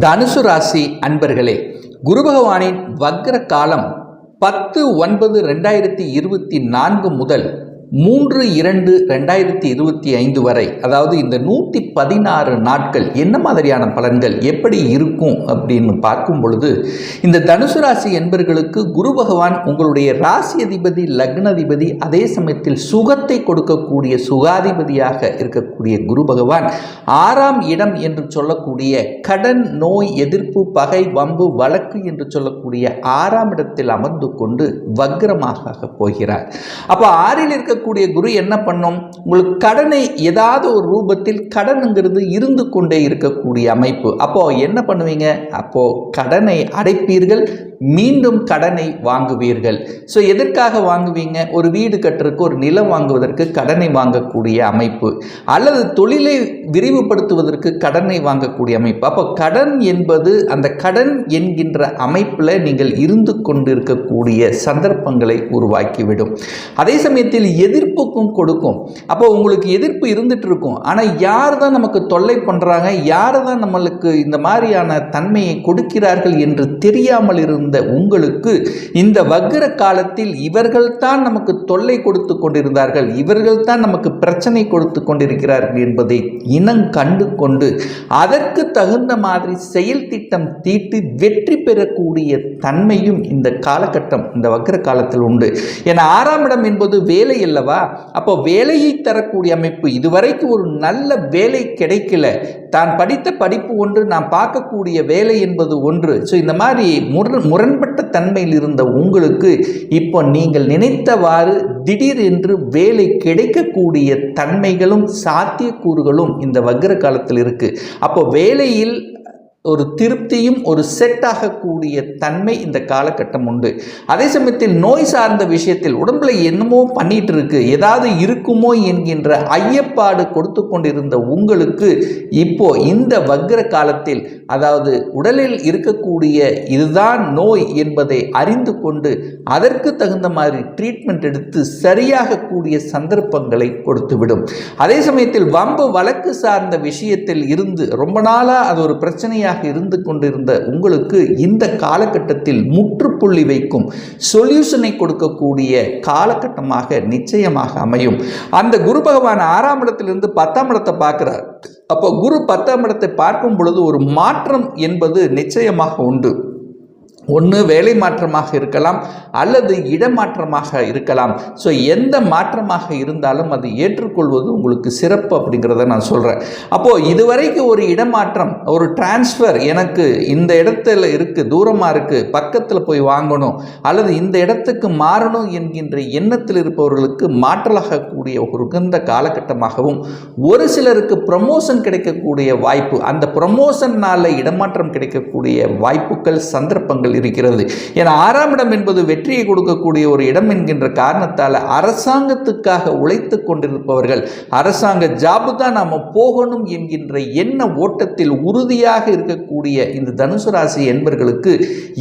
தனுசு ராசி அன்பர்களே குரு பகவானின் வக்ர காலம் பத்து ஒன்பது ரெண்டாயிரத்தி இருபத்தி நான்கு முதல் மூன்று இரண்டு ரெண்டாயிரத்தி இருபத்தி ஐந்து வரை அதாவது இந்த நூற்றி பதினாறு நாட்கள் என்ன மாதிரியான பலன்கள் எப்படி இருக்கும் அப்படின்னு பார்க்கும் பொழுது இந்த தனுசு ராசி என்பர்களுக்கு குரு பகவான் உங்களுடைய ராசி அதிபதி லக்னாதிபதி அதே சமயத்தில் சுகத்தை கொடுக்கக்கூடிய சுகாதிபதியாக இருக்கக்கூடிய குரு பகவான் ஆறாம் இடம் என்று சொல்லக்கூடிய கடன் நோய் எதிர்ப்பு பகை வம்பு வழக்கு என்று சொல்லக்கூடிய ஆறாம் இடத்தில் அமர்ந்து கொண்டு வக்ரமாக போகிறார். அப்போ ஆறில் இருக்க இருக்கக்கூடிய குரு என்ன பண்ணும்? உங்களுக்கு கடனை ஏதாவது ஒரு ரூபத்தில் கடனுங்கிறது இருந்து கொண்டே இருக்கக்கூடிய அமைப்பு. அப்போ என்ன பண்ணுவீங்க? அப்போ கடனை அடைப்பீர்கள் மீண்டும் கடனை வாங்குவீர்கள். ஸோ எதற்காக வாங்குவீங்க? ஒரு வீடு கட்டுறதுக்கு ஒரு நிலம் வாங்குவதற்கு கடனை வாங்கக்கூடிய அமைப்பு. அல்லது தொழிலை விரிவுபடுத்துவதற்கு கடனை வாங்கக்கூடிய அமைப்பு. அப்போ கடன் என்பது அந்த கடன் என்கின்ற அமைப்பில் நீங்கள் இருந்து கொண்டிருக்கக்கூடிய சந்தர்ப்பங்களை உருவாக்கிவிடும். அதே சமயத்தில் எதிர்ப்புக்கும் கொடுக்கும். அப்போ உங்களுக்கு எதிர்ப்பு இருந்துட்டு இருக்கும் ஆனால் யார் தான் நமக்கு தொல்லை பண்ணுறாங்க யார் தான் நம்மளுக்கு இந்த மாதிரியான தன்மையை கொடுக்கிறார்கள் என்று தெரியாமல் இருந்த உங்களுக்கு இந்த வக்ர காலத்தில் இவர்கள்தான் நமக்கு தொல்லை கொடுத்து கொண்டிருந்தார்கள். இவர்கள்தான் நமக்கு பிரச்சனை கொடுத்து கொண்டிருக்கிறார்கள் என்பதை இனம் கண்டு கொண்டு அதற்கு தகுந்த மாதிரி செயல் திட்டம் தீட்டி வெற்றி பெறக்கூடிய தன்மையும் இந்த காலகட்டம் இந்த வக்ர காலத்தில் உண்டு. என ஆறாம் இடம் என்பது வேலை அல்லவா அப்போ வேலையை தரக்கூடிய அமைப்பு இதுவரைக்கும் ஒரு நல்ல வேலை கிடைக்கல. தான் படித்த படிப்பு ஒன்று நான் பார்க்கக்கூடிய வேலை என்பது ஒன்று. ஸோ இந்த மாதிரி முரண் முரண்பட்ட தன்மையில் இருந்த உங்களுக்கு இப்போ நீங்கள் நினைத்தவாறு திடீர் என்று வேலை கிடைக்கக்கூடிய தன்மைகளும் சாத்தியக்கூறுகளும் இந்த வக்ர காலத்தில் இருக்குது அப்போ வேலையில் ஒரு திருப்தியும் ஒரு செட் ஆகக்கூடிய தன்மை இந்த காலகட்டம் உண்டு. அதே சமயத்தில் நோய் சார்ந்த விஷயத்தில் உடம்புல என்னமோ பண்ணிட்டு இருக்கு ஏதாவது இருக்குமோ என்கின்ற ஐயப்பாடு கொடுத்து கொண்டிருந்த உங்களுக்கு இப்போ இந்த வக்ர காலத்தில் அதாவது உடலில் இருக்கக்கூடிய இதுதான் நோய் என்பதை அறிந்து கொண்டு அதற்கு தகுந்த மாதிரி ட்ரீட்மெண்ட் எடுத்து சரியாகக்கூடிய சந்தர்ப்பங்களை கொடுத்துவிடும். அதே சமயத்தில் வம்பு வழக்கு சார்ந்த விஷயத்தில் இருந்து ரொம்ப நாளாக அது ஒரு பிரச்சனையாக இருந்து கொண்டிருந்த உங்களுக்கு இந்த காலகட்டத்தில் முற்றுப்புள்ளி வைக்கும் சொல்யூஷனை கொடுக்கக்கூடிய காலகட்டமாக நிச்சயமாக அமையும். அந்த குரு பகவான் ஆறாம் இடத்திலிருந்து பத்தாம் இடத்தை பார்க்கிறார். அப்போ குரு பத்தாம் இடத்தை பார்க்கும் பொழுது ஒரு மாற்றம் என்பது நிச்சயமாக உண்டு. ஒன்று வேலை மாற்றமாக இருக்கலாம் அல்லது இடமாற்றமாக இருக்கலாம். ஸோ எந்த மாற்றமாக இருந்தாலும் அது ஏற்றுக்கொள்வது உங்களுக்கு சிறப்பு அப்படிங்கிறத நான் சொல்கிறேன் அப்போது இதுவரைக்கும் ஒரு இடமாற்றம் ஒரு டிரான்ஸ்ஃபர் எனக்கு இந்த இடத்துல இருக்குது தூரமாக இருக்குது பக்கத்தில் போய் வாங்கணும் அல்லது இந்த இடத்துக்கு மாறணும் என்கின்ற எண்ணத்தில் இருப்பவர்களுக்கு மாற்றலாகக்கூடிய ஒரு உகந்த காலகட்டமாகவும் ஒரு சிலருக்கு ப்ரமோஷன் கிடைக்கக்கூடிய வாய்ப்பு அந்த ப்ரமோஷன்னால் இடமாற்றம் கிடைக்கக்கூடிய வாய்ப்புகள் சந்தர்ப்பங்கள் இருக்கிறது. என ஆறாம் இடம் என்பது வெற்றியை கொடுக்கக்கூடிய ஒரு இடம் என்கின்ற காரணத்தால் அரசாங்கத்துக்காக உழைத்து கொண்டிருப்பவர்கள் அரசாங்க ஜாபு தான் நாம் போகணும் என்கின்ற எண்ண ஓட்டத்தில் உறுதியாக இருக்கக்கூடிய இந்த தனுசு ராசி என்பர்களுக்கு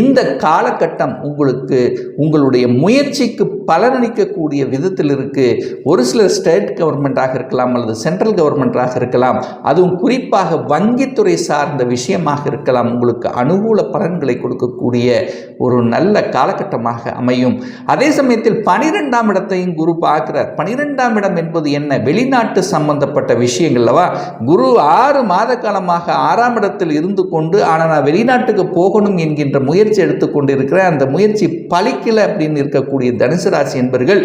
இந்த காலகட்டம் உங்களுக்கு உங்களுடைய முயற்சிக்கு பலனளிக்கக்கூடிய விதத்தில் இருக்கு. ஒரு சில ஸ்டேட் கவர்மெண்ட்டாக இருக்கலாம் அல்லது சென்ட்ரல் கவர்மெண்ட்டாக இருக்கலாம். அதுவும் குறிப்பாக வங்கித்துறை சார்ந்த விஷயமாக இருக்கலாம். உங்களுக்கு அனுகூல பலன்களை கொடுக்கக்கூடிய ஒரு நல்ல காலகட்டமாக அமையும். அதே சமயத்தில் பனிரெண்டாம் இடத்தையும் குரு பார்க்கிறார். பனிரெண்டாம் இடம் என்பது என்ன? வெளிநாட்டு சம்பந்தப்பட்ட விஷயங்கள் அல்லவா? குரு ஆறு மாத காலமாக ஆறாம் இடத்தில் இருந்து கொண்டு ஆனால் நான் வெளிநாட்டுக்கு போகணும் என்கின்ற முயற்சி எடுத்துக்கொண்டு இருக்கிறேன் அந்த முயற்சி பலிக்கலை அப்படின்னு இருக்கக்கூடிய தனுசு ராசி என்பர்கள்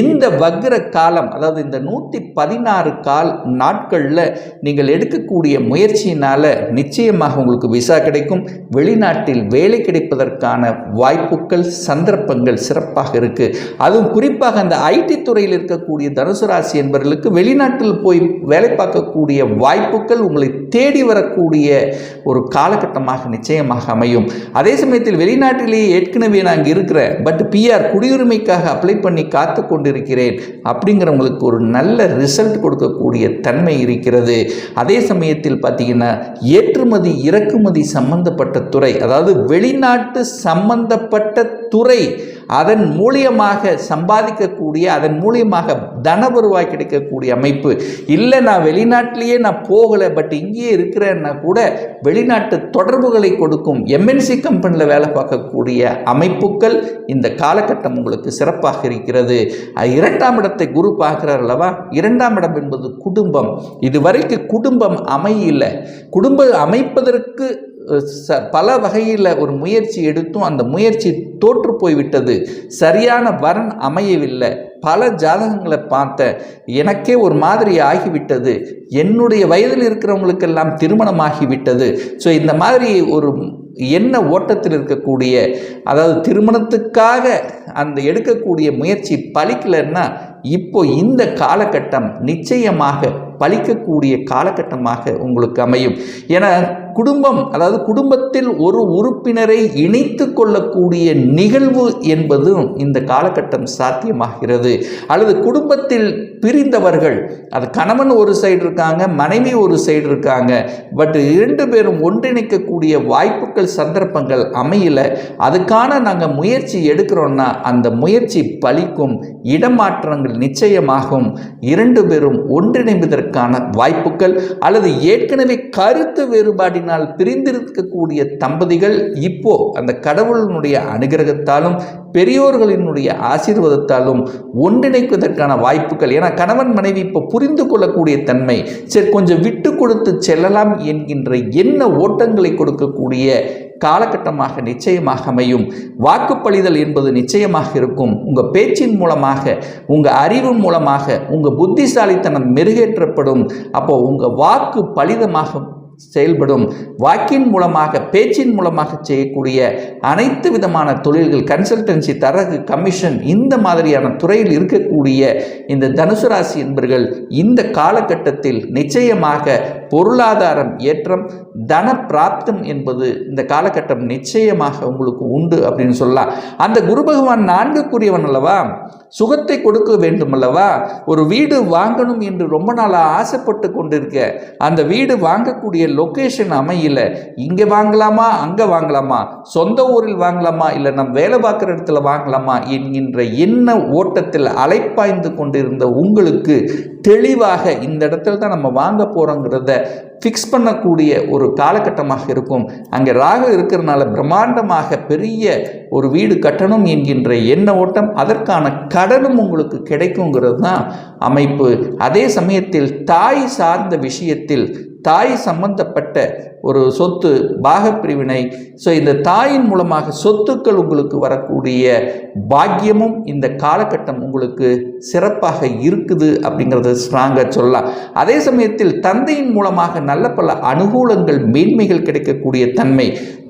இந்த வக்ர காலம் அதாவது இந்த நூற்றி பதினாறு கால் நாட்களில் நீங்கள் எடுக்கக்கூடிய முயற்சியினால் நிச்சயமாக உங்களுக்கு விசா கிடைக்கும். வெளிநாட்டில் வேலை கிடைக்கும். கிடைப்பதற்கான வாய்ப்புகள் சந்தர்ப்பங்கள் சிறப்பாக இருக்குது அதுவும் குறிப்பாக அந்த ஐடி துறையில் இருக்கக்கூடிய தனுசு ராசி என்பவர்களுக்கு வெளிநாட்டில் போய் வேலை பார்க்கக்கூடிய வாய்ப்புகள் உங்களை தேடி வரக்கூடிய ஒரு காலகட்டமாக நிச்சயமாக அமையும். அதே சமயத்தில் வெளிநாட்டிலேயே ஏற்கனவே நான் இருக்கிற பட் பிஆர் குடியுரிமைக்காக அப்ளை பண்ணி காத்து கொண்டிருக்கிறேன் அப்படிங்கிறவங்களுக்கு ஒரு நல்ல ரிசல்ட் கொடுக்கக்கூடிய தன்மை இருக்கிறது. அதே சமயத்தில் பார்த்தீங்கன்னா ஏற்றுமதி இறக்குமதி சம்பந்தப்பட்ட துறை அதாவது வெளிநாட்டு சம்பந்தப்பட்ட துறை அதன் மூலியமாக சம்பாதிக்கக்கூடிய அதன் மூலியமாக தன வருவாய் கிடைக்கக்கூடிய அமைப்பு. இல்லை நான் வெளிநாட்டிலேயே நான் போகலை பட் இங்கேயே இருக்கிறேன்னா கூட வெளிநாட்டு தொடர்புகளை கொடுக்கும் எம்என்சி கம்பெனியில் வேலை பார்க்கக்கூடிய அமைப்புகள் இந்த காலகட்டம் உங்களுக்கு சிறப்பாக இருக்கிறது. இரண்டாம் இடத்தை குரு பார்க்கிறார் அல்லவா? இரண்டாம் இடம் என்பது குடும்பம். இதுவரைக்கும் குடும்பம் அமையில்லை குடும்ப அமைப்பதற்கு ச பல வகையில் ஒரு முயற்சி எடுத்தும் அந்த முயற்சி தோற்று போய்விட்டது. சரியான வரன் அமையவில்லை. பல ஜாதகங்களை பார்த்தேன். எனக்கே ஒரு மாதிரி ஆகிவிட்டது. என்னுடைய வயதில் இருக்கிறவங்களுக்கெல்லாம் திருமணமாகிவிட்டது. ஸோ இந்த மாதிரி ஒரு என்ன ஓட்டத்தில் இருக்கக்கூடிய அதாவது திருமணத்துக்காக அந்த எடுக்கக்கூடிய முயற்சி பலிக்கலைன்னா இப்போ இந்த காலகட்டம் நிச்சயமாக பலிக்கக்கூடிய காலகட்டமாக உங்களுக்கு அமையும். ஏன்னா குடும்பம் அதாவது குடும்பத்தில் ஒரு உறுப்பினரை இணைத்து கொள்ளக்கூடிய நிகழ்வு என்பதும் இந்த காலகட்டம் சாத்தியமாகிறது. அல்லது குடும்பத்தில் பிரிந்தவர்கள் அது கணவன் ஒரு சைடு இருக்காங்க மனைவி ஒரு சைடு இருக்காங்க பட் இரண்டு பேரும் ஒன்றிணைக்கக்கூடிய வாய்ப்புகள் சந்தர்ப்பங்கள் அமையல அதுக்கான நாங்கள் முயற்சி எடுக்கிறோன்னா அந்த முயற்சி பலிக்கும் இடமாற்றங்கள் நிச்சயமாகும். இரண்டு பேரும் ஒன்றிணைவதற்கான வாய்ப்புகள் அல்லது ஏற்கனவே கருத்து வேறுபாடு வேறுபாடினால் பிரிந்திருக்கக்கூடிய தம்பதிகள் இப்போ அந்த கடவுளினுடைய அனுகிரகத்தாலும் பெரியோர்களினுடைய ஆசீர்வாதத்தாலும் ஒன்றிணைப்பதற்கான வாய்ப்புகள். ஏன்னா கணவன் மனைவி இப்போ புரிந்து கொள்ளக்கூடிய தன்மை சரி கொஞ்சம் விட்டு கொடுத்து செல்லலாம் என்கின்ற என்ன ஓட்டங்களை கொடுக்கக்கூடிய காலகட்டமாக நிச்சயமாக அமையும். வாக்குப்பளிதல் என்பது நிச்சயமாக இருக்கும். உங்கள் பேச்சின் மூலமாக உங்கள் அறிவு மூலமாக உங்கள் புத்திசாலித்தனம் மெருகேற்றப்படும். அப்போ உங்கள் வாக்கு பலிதமாக செயல்படும். வாக்கின் மூலமாக பேச்சின் மூலமாக செய்யக்கூடிய அனைத்து விதமான தொழில்கள் கன்சல்டன்சி தரகு கமிஷன் இந்த மாதிரியான துறையில் இருக்கக்கூடிய இந்த தனுசு ராசி என்பர்கள் இந்த காலகட்டத்தில் நிச்சயமாக பொருளாதாரம் ஏற்றம் தன பிராப்தம் என்பது இந்த காலகட்டம் நிச்சயமாக உங்களுக்கு உண்டு அப்படின்னு சொல்லலாம். அந்த குரு பகவான் நான்குக்குரியவன் அல்லவா? சுகத்தை கொடுக்க வேண்டும் அல்லவா? ஒரு வீடு வாங்கணும் என்று ரொம்ப நாளாக ஆசைப்பட்டு கொண்டிருக்க அந்த வீடு வாங்கக்கூடிய லொக்கேஷன் அமையல. இங்கே வாங்கலாமா? அங்கே வாங்கலாமா? சொந்த ஊரில் வாங்கலாமா? இல்லை நம் வேலை பார்க்குற இடத்துல வாங்கலாமா? என்கின்ற எண்ண ஓட்டத்தில் அலைப்பாய்ந்து கொண்டிருந்த உங்களுக்கு தெளிவாக இந்த இடத்துல தான் நம்ம வாங்க போகிறோங்கிறத ஃபிக்ஸ் பண்ணக்கூடிய ஒரு காலகட்டமாக இருக்கும். அங்கே ராகு இருக்கிறனால பிரம்மாண்டமாக பெரிய ஒரு வீடு கட்டணும் என்கின்ற எண்ண ஓட்டம் அதற்கான கடனும் உங்களுக்கு கிடைக்குங்கிறது தான் அமைப்பு. அதே சமயத்தில் தாய் சார்ந்த விஷயத்தில் தாய் சம்பந்தப்பட்ட ஒரு சொத்து பாகப்பிரிவினை. ஸோ இந்த தாயின் மூலமாக சொத்துக்கள் உங்களுக்கு வரக்கூடிய பாக்கியமும் இந்த காலகட்டம் உங்களுக்கு சிறப்பாக இருக்குது அப்படிங்கிறத ஸ்ட்ராங்காக சொல்லலாம். அதே சமயத்தில் தந்தையின் மூலமாக நல்ல பல அனுகூலங்கள் மேன்மைகள் கிடைக்கக்கூடிய தன்மை.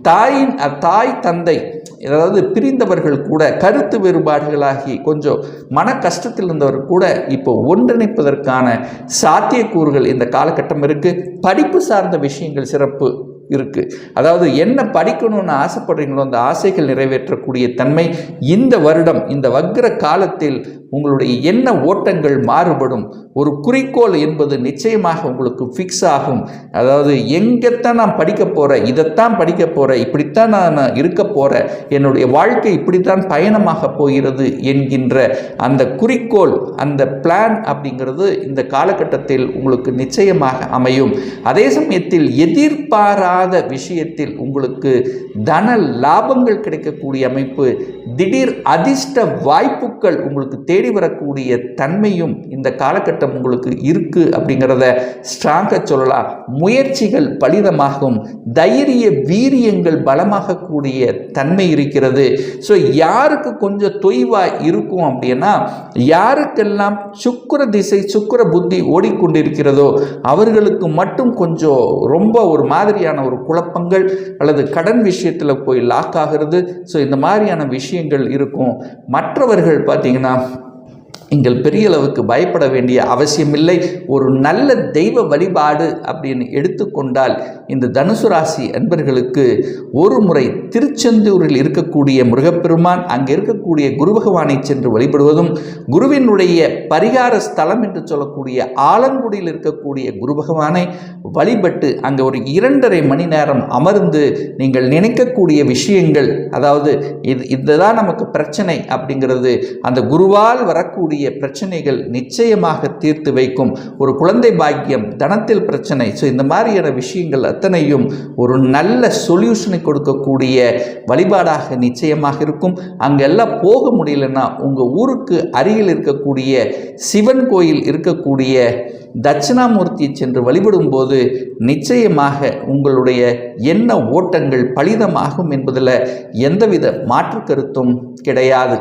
தாயின் தாய் தந்தை அதாவது பிரிந்தவர்கள் கூட கருத்து வேறுபாடுகளாகி கொஞ்சம் மன கஷ்டத்தில் இருந்தவர் கூட இப்போ ஒன்றிணைப்பதற்கான சாத்தியக்கூறுகள் இந்த காலகட்டம் இருக்குது படிப்பு சார்ந்த விஷயங்கள் சிறப்பு இருக்குது அதாவது என்ன படிக்கணும்னு ஆசைப்படுறீங்களோ அந்த ஆசைகள் நிறைவேற்றக்கூடிய தன்மை இந்த வருடம் இந்த வக்ர காலத்தில் உங்களுடைய எண்ண ஓட்டங்கள் மாறுபடும். ஒரு குறிக்கோள் என்பது நிச்சயமாக உங்களுக்கு ஃபிக்ஸ் ஆகும். அதாவது எங்கேத்தான் நான் படிக்க போகிறேன் இதைத்தான் படிக்க போகிறேன் இப்படித்தான் நான் இருக்க போகிறேன் என்னுடைய வாழ்க்கை இப்படித்தான் பயணமாக போகிறது என்கின்ற அந்த குறிக்கோள் அந்த பிளான் அப்படிங்கிறது இந்த காலகட்டத்தில் உங்களுக்கு நிச்சயமாக அமையும். அதே சமயத்தில் எதிர்பாராத விஷயத்தில் உங்களுக்கு தன லாபங்கள் கிடைக்கக்கூடிய அமைப்பு திடீர் அதிர்ஷ்ட வாய்ப்புகள் உங்களுக்கு தேடி வரக்கூடிய தன்மையும் இந்த காலகட்டம் உங்களுக்கு இருக்கு அப்படிங்கிறத ஸ்ட்ராங்காக சொல்லலாம். முயற்சிகள் பலிதமாகும். தைரிய வீரியங்கள் பலமாகக்கூடிய தன்மை இருக்கிறது. ஸோ யாருக்கு கொஞ்சம் தொய்வா இருக்கும் அப்படின்னா யாருக்கெல்லாம் சுக்கிர திசை சுக்கிர புத்தி ஓடிக்கொண்டிருக்கிறதோ அவர்களுக்கு மட்டும் கொஞ்சம் ரொம்ப ஒரு மாதிரியான ஒரு குழப்பங்கள் அல்லது கடன் விஷயத்தில் போய் லாக் ஆகிறது. ஸோ இந்த மாதிரியான விஷயங்கள் இருக்கும். மற்றவர்கள் பார்த்தீங்கன்னா நீங்கள் பெரிய அளவுக்கு பயப்பட வேண்டிய அவசியமில்லை. ஒரு நல்ல தெய்வ வழிபாடு அப்படின்னு எடுத்துக்கொண்டால் இந்த தனுசு ராசி அன்பர்களுக்கு ஒரு முறை திருச்செந்தூரில் இருக்கக்கூடிய முருகப்பெருமான் அங்கே இருக்கக்கூடிய குரு பகவானை சென்று வழிபடுவதும் குருவினுடைய பரிகார ஸ்தலம் என்று சொல்லக்கூடிய ஆலங்குடியில் இருக்கக்கூடிய குரு பகவானை வழிபட்டு அங்கே ஒரு இரண்டரை மணி நேரம் அமர்ந்து நீங்கள் நினைக்கக்கூடிய விஷயங்கள் அதாவது இது இதுதான் நமக்கு பிரச்சனை அப்படிங்கிறது அந்த குருவால் வரக்கூடிய பிரச்சனைகள் நிச்சயமாக தீர்த்து வைக்கும். ஒரு குழந்தை பாக்கியம் தனத்தில் பிரச்சனை. ஸோ இந்த மாதிரியான விஷயங்கள் அத்தனையும் ஒரு நல்ல சொல்யூஷனை கொடுக்கக்கூடிய வழிபாடாக நிச்சயமாக இருக்கும். அங்கெல்லாம் போக முடியலன்னா உங்கள் ஊருக்கு அருகில் இருக்கக்கூடிய சிவன் கோயில் இருக்கக்கூடிய தட்சிணாமூர்த்தியை சென்று வழிபடும்போது நிச்சயமாக உங்களுடைய எண்ண ஓட்டங்கள் பலிதமாகும் என்பதில் எந்தவித மாற்று கருத்தும் கிடையாது.